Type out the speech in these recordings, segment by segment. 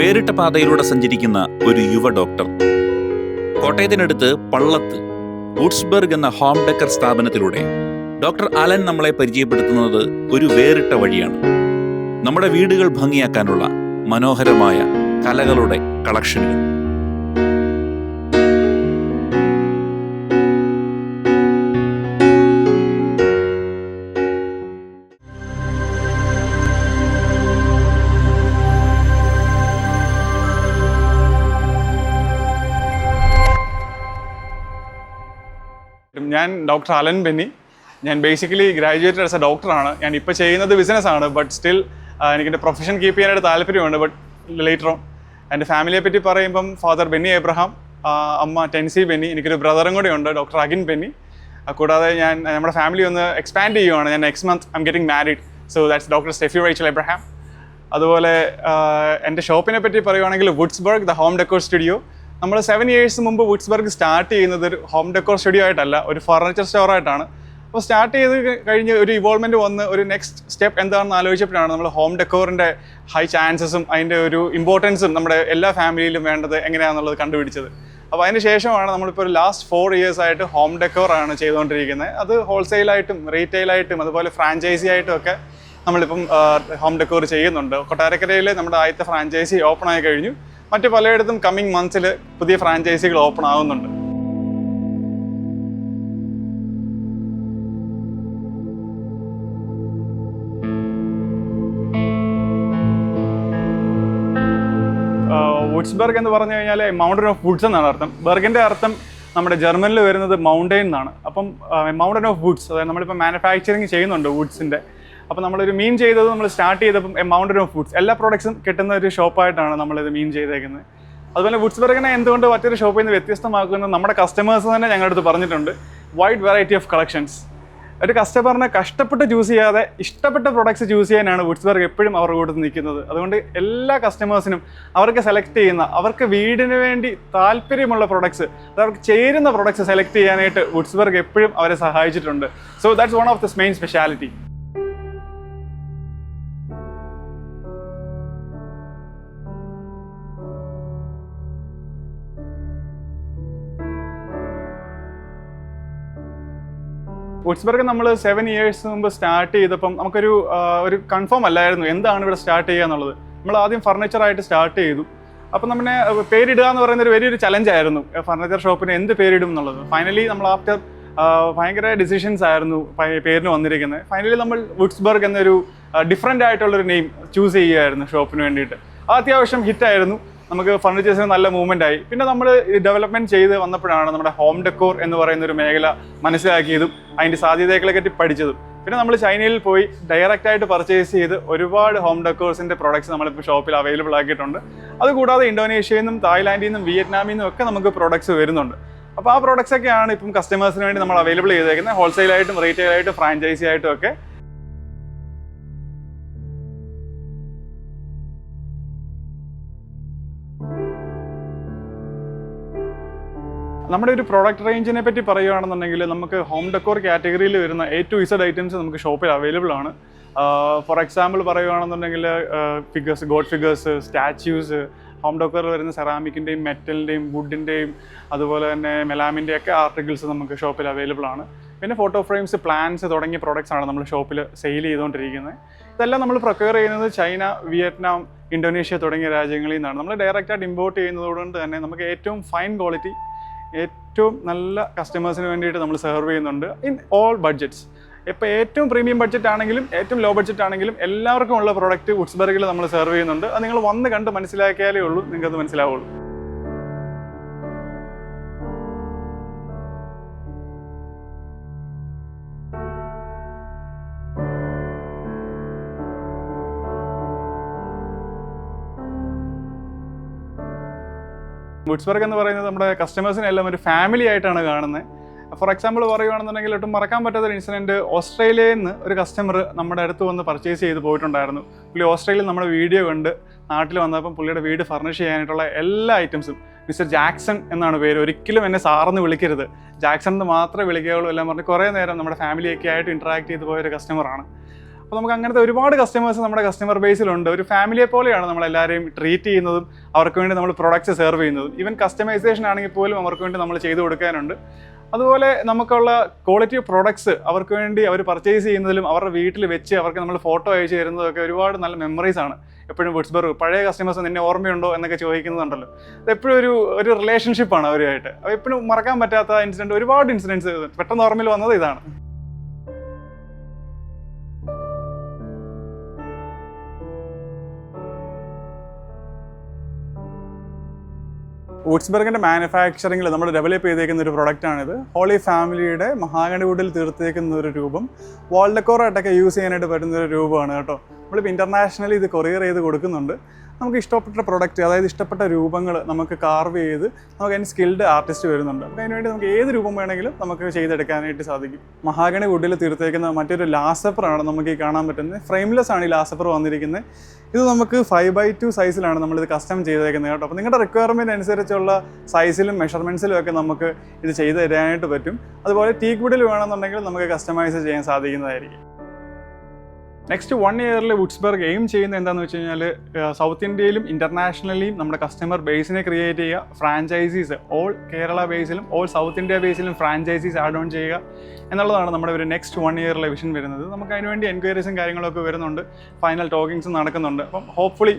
വേറിട്ട പാതയിലൂടെ സഞ്ചരിക്കുന്ന ഒരു യുവ ഡോക്ടർ. കോട്ടയത്തിനടുത്ത് പള്ളത്ത് വുഡ്സ്ബർഗ് എന്ന ഹോം ഡെക്കർ സ്ഥാപനത്തിലൂടെ ഡോക്ടർ അലൻ നമ്മളെ പരിചയപ്പെടുത്തുന്നത് ഒരു വേറിട്ട വഴിയാണ്. നമ്മുടെ വീടുകൾ ഭംഗിയാക്കാനുള്ള മനോഹരമായ കലകളുടെ കളക്ഷനുകൾ. ഞാൻ ഡോക്ടർ അലൻ ബെന്നി. ഞാൻ ബേസിക്കലി ഗ്രാജുവേറ്റഡ് ആസ് എ ഡോക്ടറാണ് ഞാൻ ഇപ്പോൾ ചെയ്യുന്നത് ബിസിനസ്സാണ് ബട്ട് സ്റ്റിൽ എനിക്കെന്റെ പ്രൊഫഷൻ കീപ്പ് ചെയ്യാനായിട്ട് താല്പര്യമുണ്ട് ബട്ട് ലേറ്റർ ഓൺ എന്റെ ഫാമിലിയെ പറ്റി പറയുമ്പം ഫാദർ ബെന്നി എബ്രഹാം അമ്മ ടെൻസി ബെന്നി എനിക്കൊരു ബ്രദറും കൂടെ ഉണ്ട് ഡോക്ടർ അഗിൻ ബെന്നി. കൂടാതെ ഞാൻ നമ്മുടെ ഫാമിലി ഒന്ന് എക്സ്പാൻഡ് ചെയ്യുവാണ്. ഞാൻ next month I'm getting married so that's doctor Sefi Rachel Abraham അതുപോലെ എന്റെ ഷോപ്പിനെ പറ്റി പറയുവാണെങ്കിൽ Woodsburg the home decor studio നമ്മൾ സെവൻ ഇയേഴ്സ് മുമ്പ് വുഡ്സ്ബർഗ് സ്റ്റാർട്ട് ചെയ്യുന്നത് ഒരു ഹോം ഡെക്കോർ സ്റ്റുഡിയോ ആയിട്ടല്ല ഒരു ഫർണിച്ചർ സ്റ്റോർ ആയിട്ടാണ്. അപ്പോൾ സ്റ്റാർട്ട് ചെയ്ത് കഴിഞ്ഞ് ഒരു ഇവോൾവ്മെന്റ് വന്ന് ഒരു നെക്സ്റ്റ് സ്റ്റെപ്പ് എന്താണെന്ന് ആലോചിച്ചപ്പോഴാണ് നമ്മൾ ഹോം ഡെക്കോറിന്റെ ഹൈ ചാൻസസും അതിന്റെ ഒരു ഇമ്പോർട്ടൻസും നമ്മുടെ എല്ലാ ഫാമിലിയിലും വേണ്ടത് എങ്ങനെയാണെന്നുള്ളത് കണ്ടുപിടിച്ചത്. അപ്പോൾ അതിന് ശേഷമാണ് നമ്മളിപ്പോൾ ഒരു ലാസ്റ്റ് ഫോർ ഇയേഴ്സ് ആയിട്ട് ഹോം ഡെക്കോറാണ് ചെയ്തുകൊണ്ടിരിക്കുന്നത്. അത് ഹോൾസെയിലായിട്ടും റീറ്റെയിലായിട്ടും അതുപോലെ ഫ്രാഞ്ചൈസി ആയിട്ടും ഒക്കെ നമ്മളിപ്പം ഹോം ഡെക്കോർ ചെയ്യുന്നുണ്ട്. കൊട്ടാരക്കരയിൽ നമ്മുടെ ആദ്യത്തെ ഫ്രാഞ്ചൈസി ഓപ്പൺ ആയി കഴിഞ്ഞു. മറ്റ് പലയിടത്തും കമ്മിങ് മന്ത്സിൽ പുതിയ ഫ്രാഞ്ചൈസികൾ ഓപ്പൺ ആവുന്നുണ്ട്. വുഡ്സ്ബർഗ് എന്ന് പറഞ്ഞു കഴിഞ്ഞാൽ മൗണ്ടൻ ഓഫ് വുഡ്സ് എന്നാണ് അർത്ഥം. ബർഗിന്റെ അർത്ഥം നമ്മുടെ ജർമ്മനിൽ വരുന്നത് മൗണ്ടൈൻ എന്നാണ്. അപ്പം മൗണ്ടൻ ഓഫ് വുഡ്സ് അതായത് നമ്മളിപ്പോൾ മാനുഫാക്ചറിങ് ചെയ്യുന്നുണ്ട് വുഡ്സിന്റെ അപ്പോൾ നമ്മളൊരു മീൻ ചെയ്തത് നമ്മൾ സ്റ്റാർട്ട് ചെയ്തപ്പം മൗണ്ടൻ ഓഫ് ഫുഡ്സ് എല്ലാ പ്രോഡക്ട്സും കിട്ടുന്ന ഒരു ഷോപ്പായിട്ടാണ് നമ്മളിത് മീൻ ചെയ്തേക്കുന്നത്. അതുപോലെ വുഡ്സ്ബർഗിനെ എന്തുകൊണ്ട് മറ്റൊരു ഷോപ്പിൽ നിന്ന് വ്യത്യസ്തമാക്കുന്നത് നമ്മുടെ കസ്റ്റമേഴ്സ് തന്നെ ഞങ്ങളുടെ അടുത്ത് പറഞ്ഞിട്ടുണ്ട്. വൈഡ് വെറൈറ്റി ഓഫ് കളക്ഷൻസ് ഒരു കസ്റ്റമറിനെ കഷ്ടപ്പെട്ട് ചൂസ് ചെയ്യാതെ ഇഷ്ടപ്പെട്ട പ്രൊഡക്ട്സ് ചൂസ് ചെയ്യാനാണ് വുഡ്സ്ബർഗ് എപ്പോഴും അവരുടെ കൂടെ നിൽക്കുന്നത്. അതുകൊണ്ട് എല്ലാ കസ്റ്റമേഴ്സിനും അവർക്ക് സെലക്ട് ചെയ്യുന്ന അവർക്ക് വീടിന് വേണ്ടി താല്പര്യമുള്ള പ്രൊഡക്ട്സ് അവർക്ക് ചേരുന്ന പ്രൊഡക്ട്സ് സെലക്ട് ചെയ്യാനായിട്ട് വുഡ്സ്ബർഗ് എപ്പോഴും അവരെ സഹായിച്ചിട്ടുണ്ട്. So that's one of this main speciality Woodsburg നമ്മൾ സെവൻ ഇയേഴ്സ് മുമ്പ് സ്റ്റാർട്ട് ചെയ്തപ്പം നമുക്കൊരു ഒരു കൺഫേം അല്ലായിരുന്നു എന്താണ് ഇവിടെ സ്റ്റാർട്ട് ചെയ്യുക എന്നുള്ളത്. നമ്മൾ ആദ്യം ഫർണിച്ചർ ആയിട്ട് സ്റ്റാർട്ട് ചെയ്തു. അപ്പം നമ്മുടെ പേരിടുക എന്ന് പറയുന്ന ഒരു വലിയൊരു ചലഞ്ച് ആയിരുന്നു. ഫർണിച്ചർ ഷോപ്പിന് എന്ത് പേരിടും എന്നുള്ളത്. ഫൈനലി നമ്മൾ ആഫ്റ്റർ ഭയങ്കര ഡിസിഷൻസ് ആയിരുന്നു പേരിന് വന്നിരിക്കുന്നത്. ഫൈനലി നമ്മൾ വുഡ്സ്ബർഗ് എന്നൊരു ഡിഫറെന്റ് ആയിട്ടുള്ളൊരു നെയിം ചൂസ് ചെയ്യുമായിരുന്നു ഷോപ്പിന് വേണ്ടിയിട്ട്. അത് അത്യാവശ്യം ഹിറ്റായിരുന്നു നമുക്ക് ഫർണിച്ചേഴ്സിന് നല്ല മൂവ്മെന്റ് ആയി. പിന്നെ നമ്മൾ ഡെവലപ്മെന്റ് ചെയ്ത് വന്നപ്പോഴാണ് നമ്മുടെ ഹോം ഡെക്കോർ എന്ന് പറയുന്ന ഒരു മേഖല മനസ്സിലാക്കിയതും അതിന്റെ സാധ്യതകളെ പറ്റി പഠിച്ചതും. പിന്നെ നമ്മൾ ചൈനയിൽ പോയി ഡയറക്റ്റ് ആയിട്ട് പർച്ചേസ് ചെയ്ത് ഒരുപാട് ഹോം ഡെക്കോഴ്സിന്റെ പ്രോഡക്ട്സ് നമ്മളിപ്പോൾ ഷോപ്പിൽ അവൈലബിൾ ആക്കിയിട്ടുണ്ട്. അതുകൂടാതെ ഇന്തോനേഷ്യയിൽ നിന്നും തായ്ലാൻഡിൽ നിന്നും വിയറ്റ്നാമിൽ നിന്നും ഒക്കെ നമുക്ക് പ്രോഡക്ട്സ് വരുന്നുണ്ട്. അപ്പോൾ ആ പ്രോഡക്ട്സ് ഒക്കെയാണ് ഇപ്പം കസ്റ്റമേഴ്സിന് വേണ്ടി നമ്മൾ അവൈലബിൾ ചെയ്തേക്കുന്നത്. ഹോൾസെയിലായിട്ടും റീറ്റെയിലായിട്ടും ഫ്രാഞ്ചൈസി ആയിട്ടും ഒക്കെ നമ്മുടെ ഒരു പ്രോഡക്റ്റ് റേഞ്ചിനെ പറ്റി പറയുകയാണെന്നുണ്ടെങ്കിൽ നമുക്ക് ഹോം ഡെക്കോർ കാറ്റഗറിയിൽ വരുന്ന എ ടു ഇസഡ് ഐറ്റംസ് നമുക്ക് ഷോപ്പിൽ അവൈലബിൾ ആണ്. ഫോർ എക്സാമ്പിൾ പറയുകയാണെന്നുണ്ടെങ്കിൽ figures god figures statues home ഡെക്കോറിൽ വരുന്ന സെറാമിക്കിന്റെയും മെറ്റലിന്റെയും വുഡിന്റെയും അതുപോലെ തന്നെ മെലാമിന്റെ ഒക്കെ ആർട്ടിക്കിൾസ് നമുക്ക് ഷോപ്പിൽ അവൈലബിൾ ആണ്. പിന്നെ ഫോട്ടോ ഫ്രെയിംസ് പ്ലാൻസ് തുടങ്ങിയ പ്രോഡക്റ്റ്സ് ആണ് നമ്മൾ ഷോപ്പിൽ സെയിൽ ചെയ്തുകൊണ്ടിരിക്കുന്നത്. ഇതെല്ലാം നമ്മൾ പ്രൊക്യർ ചെയ്യുന്നത് ചൈന വിയറ്റ്നാം ഇന്തോനേഷ്യ തുടങ്ങിയ രാജ്യങ്ങളിൽ നിന്നാണ്. നമ്മൾ ഡയറക്റ്റായിട്ട് ഇമ്പോർട്ട് ചെയ്യുന്നതുകൊണ്ട് തന്നെ നമുക്ക് ഏറ്റവും ഫൈൻ ക്വാളിറ്റി ഏറ്റവും നല്ല കസ്റ്റമേഴ്സിന് വേണ്ടിയിട്ട് നമ്മൾ സെർവ് ചെയ്യുന്നുണ്ട് ഇൻ ഓൾ ബഡ്ജറ്റ്സ് ഇപ്പോൾ ഏറ്റവും പ്രീമിയം ബഡ്ജറ്റ് ആണെങ്കിലും ഏറ്റവും ലോ ബഡ്ജറ്റ് ആണെങ്കിലും എല്ലാവർക്കും ഉള്ള പ്രോഡക്റ്റ് വുഡ്സ്ബർഗിൽ നമ്മൾ സെർവ് ചെയ്യുന്നുണ്ട്. അത് നിങ്ങൾ വന്ന് കണ്ട് മനസ്സിലാക്കിയാലേ ഉള്ളൂ നിങ്ങൾക്കത് മനസ്സിലാവുള്ളൂ. വുഡ്സ്ബർഗ് എന്ന് പറയുന്നത് നമ്മുടെ കസ്റ്റമേഴ്സിനെ എല്ലാം ഒരു ഫാമിലി ആയിട്ടാണ് കാണുന്നത് ഫോർ എക്സാമ്പിൾ പറയുകയാണെന്നുണ്ടെങ്കിൽ ഒട്ടും മറക്കാൻ പറ്റാത്ത ഒരു ഇൻസിഡന്റ് ഓസ്ട്രേലിയയിൽ നിന്ന് ഒരു കസ്റ്റമർ നമ്മുടെ അടുത്ത് വന്ന് പർച്ചേസ് ചെയ്ത് പോയിട്ടുണ്ടായിരുന്നു. പുള്ളി ഓസ്ട്രേലിയയിൽ നമ്മുടെ വീഡിയോ കണ്ട് നാട്ടിൽ വന്നപ്പം പുള്ളിയുടെ വീട് ഫർണിഷ് ചെയ്യാനായിട്ടുള്ള എല്ലാ ഐറ്റംസും മിസ്റ്റർ ജാക്സൺ എന്നാണ് പേര്. ഒരിക്കലും എന്നെ സാറെന്ന് വിളിക്കരുത്. ജാക്സൺ എന്ന് മാത്രമേ വിളിക്കുകയുള്ളൂ എല്ലാം പറഞ്ഞ് കുറേ നേരം നമ്മുടെ ഫാമിലിയൊക്കെ ആയിട്ട് ഇൻട്രാക്ട് ചെയ്ത് പോയ ഒരു കസ്റ്റമറാണ് അപ്പോൾ നമുക്ക് അങ്ങനത്തെ ഒരുപാട് കസ്റ്റമേഴ്സ് നമ്മുടെ കസ്റ്റമർ ബേസിലുണ്ട് ഒരു ഫാമിലിയെ പോലെയാണ് നമ്മൾ എല്ലാവരെയും ട്രീറ്റ് ചെയ്യുന്നതും അവർക്ക് വേണ്ടി നമ്മൾ പ്രൊഡക്ട്സ് സെർവ് ചെയ്യുന്നതും. ഈവൻ കസ്റ്റമൈസേഷൻ ആണെങ്കിൽ പോലും അവർക്ക് വേണ്ടി നമ്മൾ ചെയ്തു കൊടുക്കാനുണ്ട്. അതുപോലെ നമുക്കുള്ള ക്വാളിറ്റി പ്രൊഡക്ട്സ് അവർക്ക് വേണ്ടി അവർ പർച്ചേസ് ചെയ്യുന്നതിലും അവരുടെ വീട്ടിൽ വെച്ച് അവർക്ക് നമ്മൾ ഫോട്ടോ അയച്ചു തരുന്നതൊക്കെ ഒരുപാട് നല്ല മെമ്മറീസ് ആണ്. എപ്പോഴും വുഡ്സ്ബർഗ് പഴയ കസ്റ്റമേഴ്സ് നിന്നെ ഓർമ്മയുണ്ടോ എന്നൊക്കെ ചോദിക്കുന്നുണ്ടല്ലോ. അത് എപ്പോഴും ഒരു ഒരു റിലേഷൻഷിപ്പാണ് അവരുമായിട്ട്. അപ്പോൾ എപ്പോഴും മറക്കാൻ പറ്റാത്ത ഇൻസിഡന്റ് ഒരുപാട് ഇൻസിഡൻസ് പെട്ടെന്ന് ഓർമ്മയിൽ വന്നത് ഇതാണ്. വുഡ്സ്ബർഗിന്റെ മാനുഫാക്ചറിങ്ങിൽ നമ്മൾ ഡെവലപ്പ് ചെയ്തേക്കുന്ന ഒരു പ്രൊഡക്റ്റാണിത് ഹോളി ഫാമിലിയുടെ മഹാഗണി വുഡിൽ തീർത്തേക്കുന്ന ഒരു രൂപം. വാൾഡക്കോറായിട്ടൊക്കെ യൂസ് ചെയ്യാനായിട്ട് പറ്റുന്ന ഒരു രൂപമാണ് കേട്ടോ. നമ്മളിപ്പോൾ ഇന്റർനാഷണലി ഇത് കൊറിയർ ചെയ്ത് കൊടുക്കുന്നുണ്ട്. നമുക്ക് ഇഷ്ടപ്പെട്ട പ്രൊഡക്റ്റ് അതായത് ഇഷ്ടപ്പെട്ട രൂപങ്ങൾ നമുക്ക് കാർവ് ചെയ്ത് നമുക്ക് അതിന് സ്കിൽഡ് ആർട്ടിസ്റ്റ് വരുന്നുണ്ട്. അപ്പോൾ അതിനുവേണ്ടി നമുക്ക് ഏത് രൂപം വേണമെങ്കിലും നമുക്ക് ചെയ്തെടുക്കാനായിട്ട് സാധിക്കും. മഹാഗണി വുഡിൽ തീർത്തേക്കുന്ന മറ്റൊരു ലാസപ്പറാണ് നമുക്ക് ഈ കാണാൻ പറ്റുന്നത്. ഫ്രെയിംലെസ് ആണ് ഈ ലാസപ്പർ വന്നിരിക്കുന്നത്. ഇത് നമുക്ക് ഫൈവ് ബൈ ടു സൈസിലാണ് നമ്മളിത് കസ്റ്റം ചെയ്തേക്കുന്നത് കേട്ടോ. അപ്പോൾ നിങ്ങളുടെ റിക്വയർമെന്റ് അനുസരിച്ചുള്ള സൈസിലും മെഷർമെന്റ്സിലും ഒക്കെ നമുക്ക് ഇത് ചെയ്ത് തരാനായിട്ട് പറ്റും. അതുപോലെ ടീക്ക് വുഡിൽ വേണമെന്നുണ്ടെങ്കിൽ നമുക്ക് കസ്റ്റമൈസ് ചെയ്യാൻ സാധിക്കുന്നതായിരിക്കും. നെക്സ്റ്റ് വൺ ഇയറിൽ വുഡ്സ്ബർഗ് എയിം ചെയ്യുന്നത് എന്താണെന്ന് വെച്ച് കഴിഞ്ഞാൽ സൗത്ത് ഇന്ത്യയിലും ഇന്റർനാഷണലിയും നമ്മുടെ കസ്റ്റമർ ബേസിനെ ക്രിയേറ്റ് ചെയ്യുക. ഫ്രാഞ്ചൈസീസ് ഓൾ കേരള ബേസിലും ഓൾ സൗത്ത് ഇന്ത്യ ബേസിലും ഫ്രാഞ്ചൈസീസ് ആഡ് ഓൺ ചെയ്യുക എന്നുള്ളതാണ് നമ്മുടെ ഒരു നെക്സ്റ്റ് വൺ ഇയറിലെ വിഷൻ വരുന്നത്. നമുക്ക് അതിനുവേണ്ടി എൻക്വയറീസും കാര്യങ്ങളൊക്കെ വരുന്നുണ്ട്. ഫൈനൽ ടോക്കിങ്സും നടക്കുന്നുണ്ട്. അപ്പം hopefully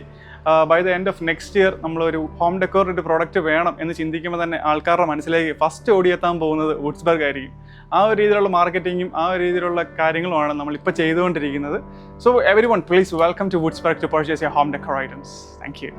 by the end of next year നമ്മളൊരു ഹോം ഡെക്കോറിന്റെ പ്രോഡക്റ്റ് വേണം എന്ന് ചിന്തിക്കുമ്പോൾ തന്നെ ആൾക്കാരുടെ മനസ്സിലേക്ക് ഫസ്റ്റ് ഓടിയെത്താൻ പോകുന്നത് വുഡ്സ്ബർഗ് ആയിരിക്കും. ആ ഒരു രീതിയിലുള്ള മാർക്കറ്റിങ്ങും ആ ഒരു രീതിയിലുള്ള കാര്യങ്ങളുമാണ് നമ്മൾ ഇപ്പോൾ ചെയ്തുകൊണ്ടിരിക്കുന്നത്. So everyone please welcome to Woodsburg to purchase your home decor items thank you